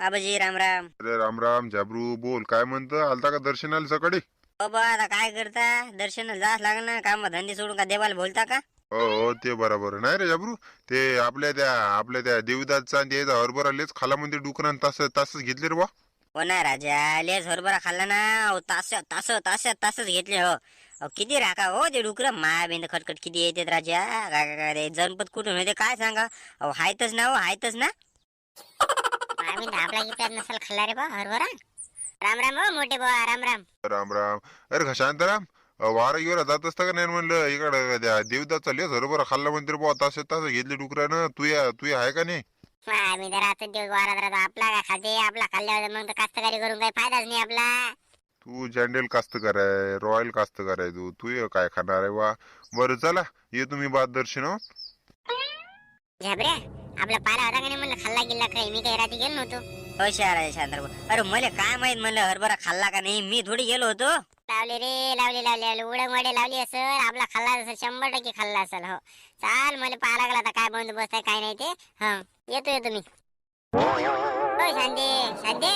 आबाजी राम राम. अरे राम राम झाबरू बोल काय म्हणतं? आलता का दर्शनाला सकाळी? बाबा आता काय करता? दर्शनाला जास लागल ना. काम धंदे सोडून का देवाला बोलता का? हो हो ते बरोबर. नाही रे झाबरू ते आपल्या त्या आपल्या त्या देवीदासचा आणि त्याचा हरभरा लेच खाला म्हणते डुकरान तास तासच घेतले रे बा. हो ना राजा लेस हरभरा खाल्ला ना. अहो, तास तास तास तासच घेतले हो. अहो, किती राखा हो ते डुकर. माया बिंद खटखट किती येतात राजा. काय काय जनपद कुठून होते काय सांगा? अहो हायतच ना हो हायतच ना. आम्ही नसल खाल्ला रे बा हरभरा? राम राम हो मोठे बा राम राम. राम राम. अरे वारा गिरा जात असता का नाही म्हणलं? इकडं त्या लेच हरभरा खाल्ला म्हणते रे बा तास तास घेतले डुकरानं. तू या तू आहे का नाही? आम्ही तर आता वारात राहतो आपला खाते आपला खाल्ल्यावर मग तर कास्तकारी करून काही फायदाच नाही आपला. तू जॅन्डेल कास्त कराय रॉयल कास्त कराय तू तू काय खाणार आहे वा? बरं चला ये तुम्ही बाद दर्शन हो. झाबऱ्या आपला पाला होता का नाही म्हणलं खाल्ला गेला काही? मी काही रात्री गेलो नव्हतो. हो शहरा शांतर अरे मला काय माहीत म्हणलं हरभरा खाल्ला का नाही? मी थोडी गेलो होतो. लावले रे लावले लावले लावले. उडंग वाडे लावली असेल आपला खाल्ला असेल शंभर टक्के खाल्ला असेल हो. चाल मला पाहा लागला आता काय बंदोबस्त आहे काय नाही ते. हा येतो येतो मी. हो शांते शांते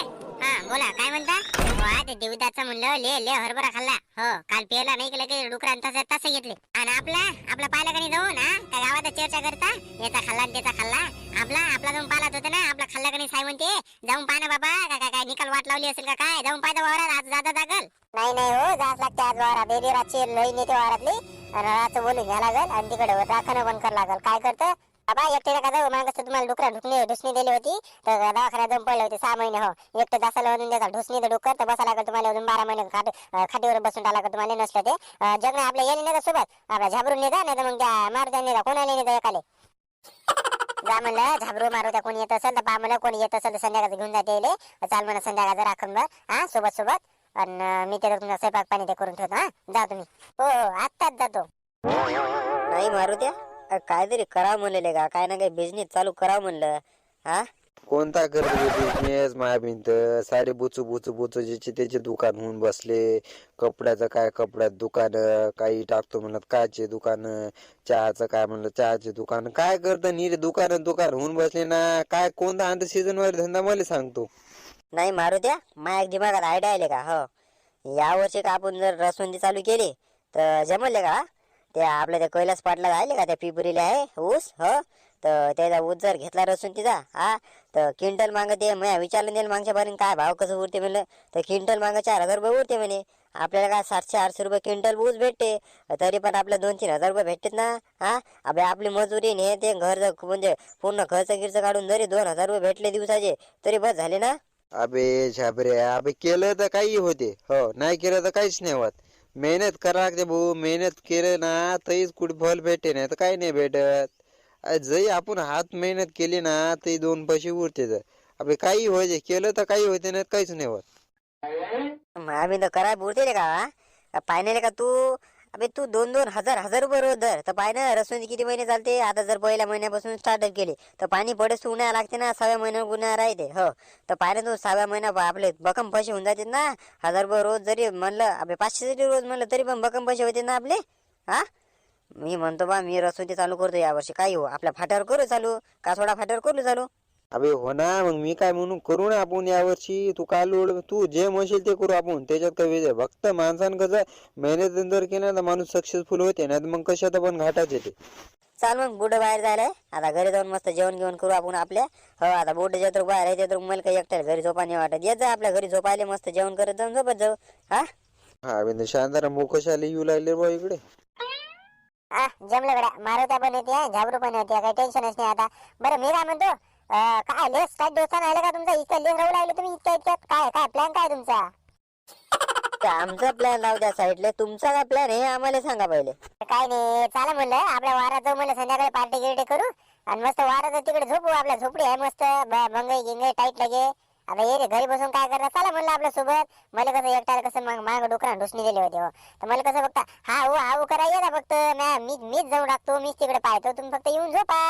हा बोला काय म्हणता? हो, वा ते देवदाचा म्हणलं ले ले हरभरा खाल्ला. हो काल पेला नाही केलं की डुकरान तसे तसे घेतले. आणि आपला आपला पाहिला का नाही जाऊ ना त्या गावात चर्चा करता याचा खाल्ला आणि त्याचा खाल्ला. आपला आपला जाऊन पाहिलाच होता ना आपला खाल्ला का नाही साहेब म्हणते जाऊन पाहा ना बाबा काय काय काय निकाल वाट लावली असेल का काय? जाऊन पाहिजे वावरात आज जाता जागल. नाही नाही हो जास लागते आज वावरात. बेबी रातची लई नेते वावरातली. रात बोलून घ्या लागल आणि तिकडे राखणं बंद कर लागल. काय करतं? बाबा एकटे नका जाऊ? मागं तुम्हाला डुकरा ढुकणे ढुसणी दिली होती. तर दवाखान्यात जाऊन पडले होते सहा महिने हो. एकटं जास्त वरून द्यायचा ढुसणी तर डुकर तर बसा लागल तुम्हाला अजून बारा महिने खाट खाटीवर बसून टाला तुम्हाला नसलं ते. अं, नाही आपल्या येणे नाही सोबत? आपल्या झाबरून नेता नाही तर मग त्या मारुत्या नेता कोणाला नेता एकाले? जा म्हणलं झाबरू मारुत्या कोणी येत असेल तर पा म्हणलं कोणी येत असेल तर संध्याकाळचं घेऊन जाते येईल चाल म्हणा संध्याकाळचं राखून बर. हा सोबत सोबत. आणि मी ते तुमचा स्वयंपाक पाणी ते करून ठेवतो हा. जा तुम्ही. हो हो आत्ताच जातो. नाही मारुत्या. काहीतरी करावं म्हणलेले का? काय ना काही बिझनेस चालू करावं म्हणलं हा? कोणता करतो बिझनेस माया भिंत. सारे बुचू बुचू बुचू ज्याचे त्याचे दुकान होऊन बसले. कपड्याचं काय कपड्यात दुकान काही टाकतो म्हणत कायचे दुकान चहाचं काय म्हणलं चहाचे दुकान. काय करतं नीट दुकान दुकान होऊन बसले ना? काय कोणता अंत सीझन वर धंदा मला सांगतो. नाही मारुत्या माझ्या दिमागात आयडिया आले का? हो. या वर्षी का आपण जर रसवंती चालू केली तर जमले का? त्या आपल्या त्या कैलास पाटला राहिले का? त्या पिपरीला आहे ऊस हो? तर त्याचा ऊस जर घेतला रसून तिचा हा? तर क्विंटल मागं ते मी विचारलं नेलं मागच्या पर्यंत काय भाव कसं उरते म्हणलं. तर क्विंटल मागं चार हजार रुपये उरते म्हणे. आपल्याला काय सातशे आठशे रुपये क्विंटल ऊस भेटते. तरी पण आपल्या दोन तीन हजार रुपये भेटतात ना हा? आपल्या आपली मजुरी ने ते घर म्हणजे पूर्ण खर्च गिर्च काढून जरी दोन हजार रुपये भेटले दिवसाचे तरी बस झाले ना? अबे झाबरे अबे केलं तर काही होते. हो नाही केलं तर काहीच नाही होत. मेहनत करा लागते भाऊ मेहनत केलं ना तरीच कुठे फल भेटे नाही तर काही नाही भेटत. जरी आपण हात मेहनत केली ना तरी दोन पैसे उरते आपले काही होते केलं तर काही होते नाही काहीच नाही होत. आम्ही तर कराय बोलते रे का पाहिजे का तू? अबे तू दोन दोन हजार हजार रुपये रोज धर तर पाय ना रसोई किती महिने चालते? आता जर पहिल्या महिन्यापासून स्टार्टअप केली तर पाणी पडेच उन्हाळा लागते ना सहाव्या महिन्यावर गुन्हा राहते. हो. तर पाय ना तू सहाव्या महिना आपले बकम पैसे होऊन जाते ना. हजार रुपये रोज जरी म्हणलं अबे पाचशे जरी रोज म्हणलं तरी पण बकम पैसे होते ना आपले. हा? मी म्हणतो बा मी रसोई चालू करतो यावर्षी काही हो आपल्या फाट्यावर करू चालू? का थोडा फाट्यावर करू चालू? अबे हो ना मग मी काय म्हणून करू ना आपण यावर्षी? तू काय लोड तू जे म्हणशील ते करू आपण. त्याच्यात काही वेळ फक्त माणसानं कसं मेहनत जर केलं तर माणूस सक्सेसफुल होते नाही मग कशात पण घाटाच येते. चाल मग बुड बाहेर जायला. आता घरी जाऊन मस्त जेवण घेऊन करू आपण आपल्या. हो आता बोट जत्र बाहेर आहे तर मला काही एकट्याला घरी झोपा नाही वाटत. येत जा आपल्या घरी झोपायला मस्त जेवण करत जाऊन झोपत जाऊ. हा? हा अरविंद शांतारा मुकशाला येऊ लागले बा इकडे. हा जमलं गड्या. मारुत्या पण येते झाबरू पण येते. काही टेन्शनच नाही आता. बरं मी काय म्हणतो? काय काय डोसा नाही आला का तुमचा? इतका लेस राहू लागले तुम्ही इतक्या इतक्यात. काय काय प्लॅन काय तुमचा? आमचा प्लॅन राहू द्या साईडले. तुमचा काय प्लॅन आहे आम्हाला सांगा पहिले. काय नाही चला म्हणलं. आपल्या वारात जाऊ म्हणलं संध्याकाळी पार्टी गिर्टी करू. आणि मस्त वारात तिकडे झोपू आपल्या झोपडी आहे मस्त. मंगई गिंगई टाईट लगे. आता ये रे घरी बसून काय करणार? चला म्हणलं आपल्यासोबत. मला कसं एकट्याला कसं मग माग डोकरा ढुसणी दिली होती हो. तर मला कसं फक्त हा हो हा हो करा येता फक्त. मॅ मी मीच जाऊन टाकतो मीच तिकडे पाहतो. तुम्ही फक्त येऊन झोपा.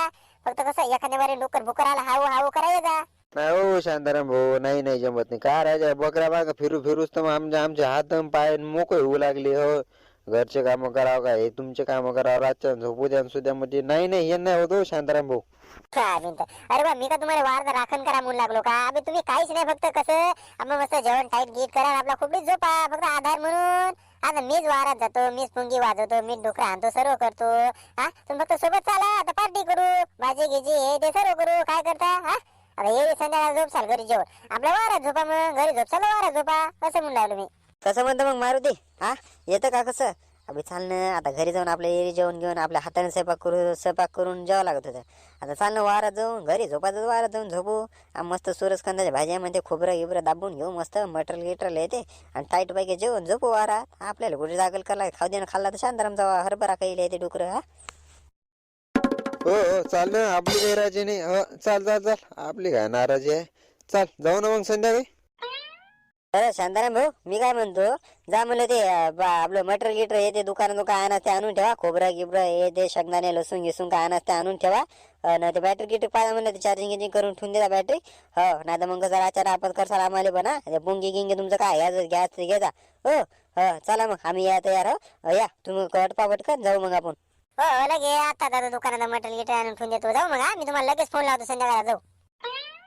फक्त कसं एखाद्या बारी डोकर भुकर आला हाऊ हाऊ करा येता नाही हो शांताराम भाऊ नाही नाही जमत नाही. काय राजा बकऱ्या बागा फिरू फिरूच तर मग आमच्या आमचे हात अन पाय मोकळे होऊ लागले हो. घरचे कामं करावं काय हे तुमचे कामं करावं रातच्या झोपू द्या सुद्या मध्ये नाही नाही हे नाही होतो शांताराम भाऊ. काय म्हणतो? अरे बा मी का तुम्हाला वार राखण करा म्हणून लागलो का? अबे तुम्ही काहीच नाही फक्त कसं आपण मस्त जेवण टाईट गीत करा आणि आपला खूप झोपा फक्त आधार म्हणून. आता मीच वारात जातो मीच पुंगी वाजवतो मीच डुकरा आणतो सर्व करतो. हा? तुम्ही फक्त सोबत चाला आता पार्टी करू. भाजी घ्यायची हे ते सर्व करू. काय करता? हा? आता हे संध्याकाळ झोप चाल घरी जेवण. आपल्या वारात झोपा मग. घरी झोप चालू वारात झोपा? असं म्हणून लागलो मी. कसं म्हणतो मग मारुती. हा? येतं का कसं? आपलं चालणं ना आता घरी जाऊन आपल्या एरी जेवण घेऊन आपल्या हाताने स्वयंपाक करू स्वयंपाक करून जेवावं लागत होतं. आता चालणं वारा वारात जाऊन घरी झोपायचं वारात जाऊन झोपू. आ, मस्त सूरजकांदाच्या भाज्यामध्ये खोबरं गिबरं दाबून घेऊ मस्त मटरल गिटरल येते. आणि टाईट पैकी जेवण झोपू वारात आपल्याला कुठे दाखल करायला खाऊ देणं खाल्ला तर शांतारामचा हरभरा काही येते डुकरं हा. हो हो चाल ना आपली काही राजी नाही. हो चाल चाल चाल. आपली काय नाराजी आहे. चाल जाऊ ना मग संध्याकाळी. शांताराम भाऊ मी काय म्हणतो? जा म्हणलं ते बा- आपलं मटर गिटर हे ते दुकान दुकान आणा ते आणून ठेवा. खोबरं गिबरं हे ते शेंगदाणे लसूण गिसून काय आणा ते आणून ठेवा. नाही ते बॅटरी गिटर पाहिजे म्हणलं ते चार्जिंग गिजिंग करून ठेवून देता बॅटरी हो नाही तर मग जरा आचार आपण करसाल आम्हाला बना बुंगी गिंगी तुमचं काय घ्यायचं गॅस घ्यायचा हो हो चला मग आम्ही या तयार हो. या तुम्ही कटपा पटकन जाऊ मग आपण. हो लगे आता दादा दुकानात मटर गिटर आणून ठेवून देतो. जाऊ मग मी तुम्हाला लगेच फोन लावतो संध्याकाळला जाऊ.